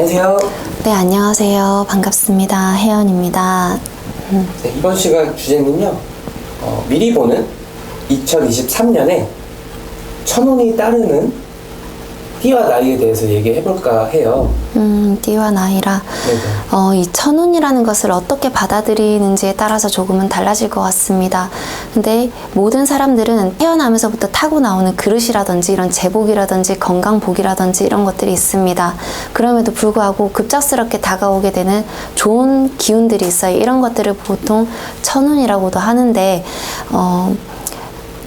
안녕하세요. 네, 안녕하세요. 반갑습니다. 혜연입니다. 네, 이번 시간 주제는요. 어, 미리 보는 2023년에 천운이 따르는 띠와 나이에 대해서 얘기해 볼까 해요. 음, 띠와 나이라. 네네. 어, 이 천운이라는 것을 어떻게 받아들이는지에 따라서 조금은 달라질 것 같습니다. 근데 모든 사람들은 태어나면서부터 타고 나오는 그릇이라든지 이런 제복이라든지 건강복이라든지 이런 것들이 있습니다. 그럼에도 불구하고 급작스럽게 다가오게 되는 좋은 기운들이 있어요. 이런 것들을 보통 천운이라고도 하는데, 어,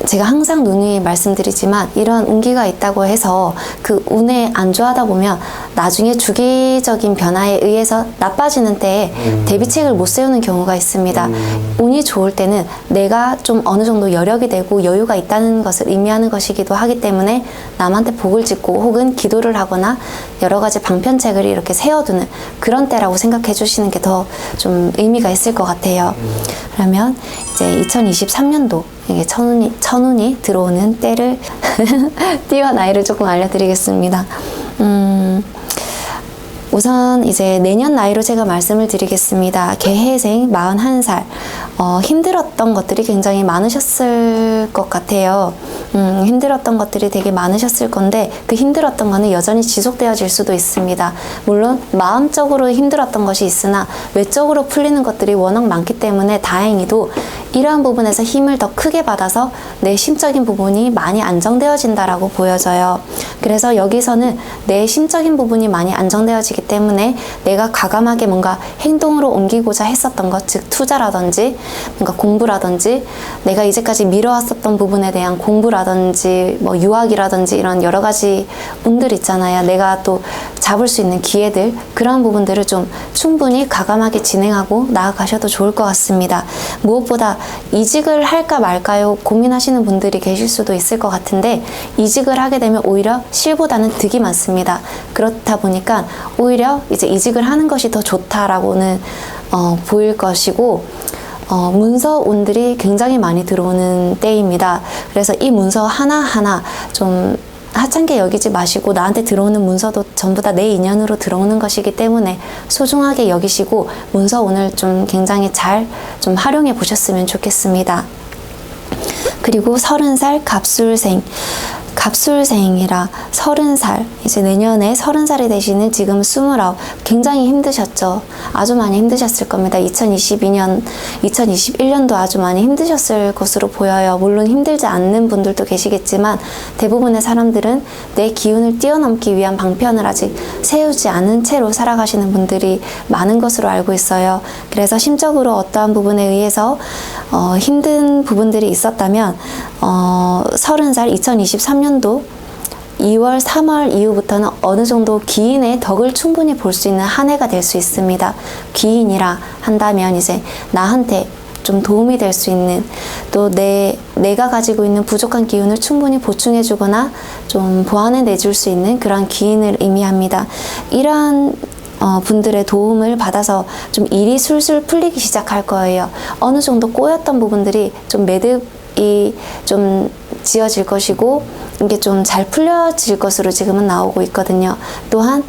제가 항상 누누이 말씀드리지만 이러한 운기가 있다고 해서 그 운에 안주하다 보면 나중에 주기적인 변화에 의해서 나빠지는 때에 음. 대비책을 못 세우는 경우가 있습니다. 음. 운이 좋을 때는 내가 좀 어느 정도 여력이 되고 여유가 있다는 것을 의미하는 것이기도 하기 때문에 남한테 복을 짓고 혹은 기도를 하거나 여러 가지 방편책을 이렇게 세워두는 그런 때라고 생각해 주시는 게 더 좀 의미가 있을 것 같아요. 그러면 이제 2023년도 이게 천운이, 천운이 들어오는 때를 띠와 나이를 조금 알려드리겠습니다. 음, 우선 이제 내년 나이로 제가 말씀을 드리겠습니다. 개해생 41살. 어, 힘들었던 것들이 굉장히 많으셨을 것 같아요. 음, 힘들었던 것들이 되게 많으셨을 건데 그 힘들었던 거는 여전히 지속되어질 수도 있습니다. 물론 마음적으로 힘들었던 것이 있으나 외적으로 풀리는 것들이 워낙 많기 때문에 다행히도 이러한 부분에서 힘을 더 크게 받아서 내 심적인 부분이 많이 안정되어진다라고 보여져요. 그래서 여기서는 내 심적인 부분이 많이 안정되어지기 때문에 내가 과감하게 뭔가 행동으로 옮기고자 했었던 것, 즉 투자라든지 뭔가 공부라든지 내가 이제까지 미뤄왔었던 부분에 대한 공부라든지 뭐 유학이라든지 이런 여러 가지 운들 있잖아요. 내가 또 잡을 수 있는 기회들 그런 부분들을 좀 충분히 과감하게 진행하고 나아가셔도 좋을 것 같습니다. 무엇보다 이직을 할까 말까요 고민하시는 분들이 계실 수도 있을 것 같은데 이직을 하게 되면 오히려 실보다는 득이 많습니다. 그렇다 보니까 오히려 이제 이직을 하는 것이 더 좋다라고는 어, 보일 것이고 어, 문서운들이 굉장히 많이 들어오는 때입니다. 그래서 이 문서 하나하나 좀 하찮게 여기지 마시고 나한테 들어오는 문서도 전부 다 내 인연으로 들어오는 것이기 때문에 소중하게 여기시고 문서 오늘 좀 굉장히 잘 좀 활용해 보셨으면 좋겠습니다. 그리고 서른 살 갑술생. 갑술생이라 서른 살 이제 내년에 서른 살이 되시는 지금 스물아홉 굉장히 힘드셨죠? 아주 많이 힘드셨을 겁니다. 2022년 2021년도 아주 많이 힘드셨을 것으로 보여요. 물론 힘들지 않는 분들도 계시겠지만 대부분의 사람들은 내 기운을 뛰어넘기 위한 방편을 아직 세우지 않은 채로 살아가시는 분들이 많은 것으로 알고 있어요. 그래서 심적으로 어떠한 부분에 의해서 어, 힘든 부분들이 있었다면 어, 30살 2023년 도 2월, 3월 이후부터는 어느 정도 기인의 덕을 충분히 볼 수 있는 한 해가 될 수 있습니다. 기인이라 한다면 이제 나한테 좀 도움이 될 수 있는 또 내 내가 가지고 있는 부족한 기운을 충분히 보충해 주거나 좀 보완해 내줄 수 있는 그런 기인을 의미합니다. 이러한 어, 분들의 도움을 받아서 좀 일이 술술 풀리기 시작할 거예요. 어느 정도 꼬였던 부분들이 좀 매듭 이 좀 지어질 것이고 이게 좀 잘 풀려질 것으로 지금은 나오고 있거든요. 또한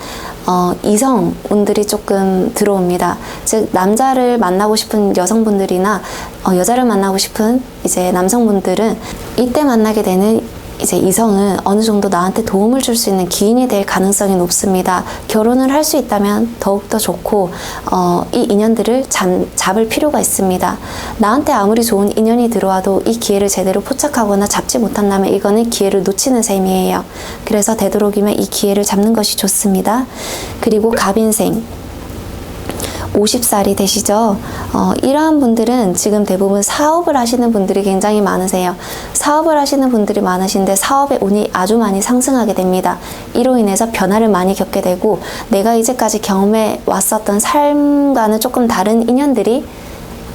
어, 이성 운들이 조금 들어옵니다. 즉 남자를 만나고 싶은 여성분들이나 어, 여자를 만나고 싶은 이제 남성분들은 이때 만나게 되는 이제 이성은 어느 정도 나한테 도움을 줄 수 있는 기인이 될 가능성이 높습니다. 결혼을 할 수 있다면 더욱더 좋고, 어, 이 인연들을 잡, 잡을 필요가 있습니다. 나한테 아무리 좋은 인연이 들어와도 이 기회를 제대로 포착하거나 잡지 못한다면 이거는 기회를 놓치는 셈이에요. 그래서 되도록이면 이 기회를 잡는 것이 좋습니다. 그리고 갑인생. 50살이 되시죠? 어, 이러한 분들은 지금 대부분 사업을 하시는 분들이 굉장히 많으세요. 사업을 하시는 분들이 많으신데 사업의 운이 아주 많이 상승하게 됩니다. 이로 인해서 변화를 많이 겪게 되고 내가 이제까지 경험해 왔었던 삶과는 조금 다른 인연들이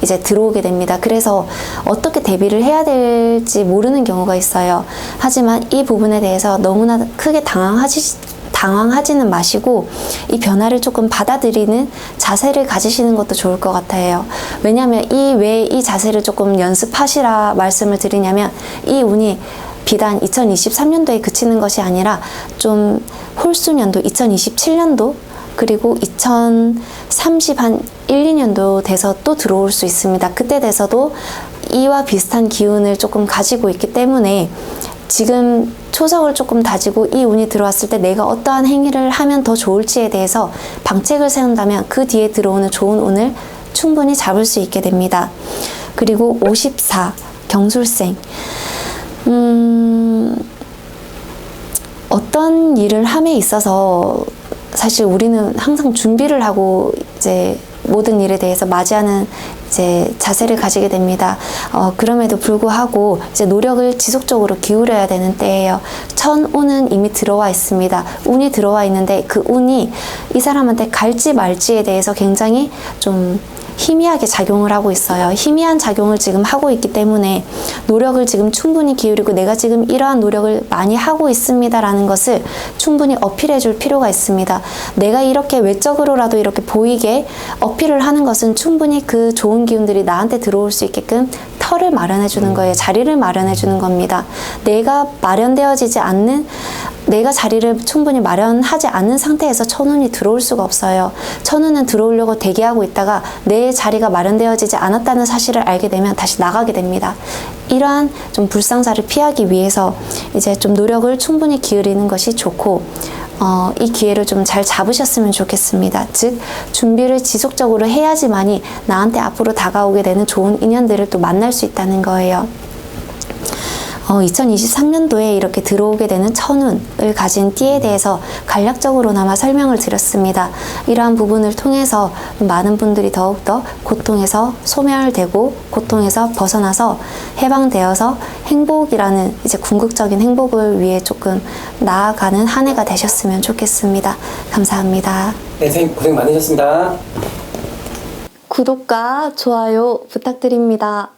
이제 들어오게 됩니다. 그래서 어떻게 대비를 해야 될지 모르는 경우가 있어요. 하지만 이 부분에 대해서 너무나 크게 당황하지 당황하지는 마시고 이 변화를 조금 받아들이는 자세를 가지시는 것도 좋을 것 같아요. 왜냐하면 이 왜 이 자세를 조금 연습하시라 말씀을 드리냐면 이 운이 비단 2023년도에 그치는 것이 아니라 좀 홀수년도 2027년도 그리고 2030 한 1, 2년도 돼서 또 들어올 수 있습니다. 그때 돼서도 이와 비슷한 기운을 조금 가지고 있기 때문에 지금 초석을 조금 다지고 이 운이 들어왔을 때 내가 어떠한 행위를 하면 더 좋을지에 대해서 방책을 세운다면 그 뒤에 들어오는 좋은 운을 충분히 잡을 수 있게 됩니다. 그리고 54 경술생 음, 어떤 일을 함에 있어서 사실 우리는 항상 준비를 하고 이제 모든 일에 대해서 맞이하는 이제 자세를 가지게 됩니다. 어, 그럼에도 불구하고 이제 노력을 지속적으로 기울여야 되는 때예요. 천운은 이미 들어와 있습니다. 운이 들어와 있는데 그 운이 이 사람한테 갈지 말지에 대해서 굉장히 좀 희미하게 작용을 하고 있어요. 희미한 작용을 지금 하고 있기 때문에 노력을 지금 충분히 기울이고 내가 지금 이러한 노력을 많이 하고 있습니다라는 것을 충분히 어필해 줄 필요가 있습니다. 내가 이렇게 외적으로라도 이렇게 보이게 어필을 하는 것은 충분히 그 좋은 기운들이 나한테 들어올 수 있게끔 털을 마련해 주는 거예요. 자리를 마련해 주는 겁니다. 내가 마련되어지지 않는 내가 자리를 충분히 마련하지 않는 상태에서 천운이 들어올 수가 없어요. 천운은 들어오려고 대기하고 있다가 내 자리가 마련되어지지 않았다는 사실을 알게 되면 다시 나가게 됩니다. 이러한 좀 불상사를 피하기 위해서 이제 좀 노력을 충분히 기울이는 것이 좋고 어, 이 기회를 좀 잘 잡으셨으면 좋겠습니다. 즉, 준비를 지속적으로 해야지만이 나한테 앞으로 다가오게 되는 좋은 인연들을 또 만날 수 있다는 거예요. 어, 2023년도에 이렇게 들어오게 되는 천운을 가진 띠에 대해서 간략적으로나마 설명을 드렸습니다. 이러한 부분을 통해서 많은 분들이 더욱더 고통에서 소멸되고 고통에서 벗어나서 해방되어서 행복이라는 이제 궁극적인 행복을 위해 조금 나아가는 한 해가 되셨으면 좋겠습니다. 감사합니다. 네, 선생님 고생 많으셨습니다. 구독과 좋아요 부탁드립니다.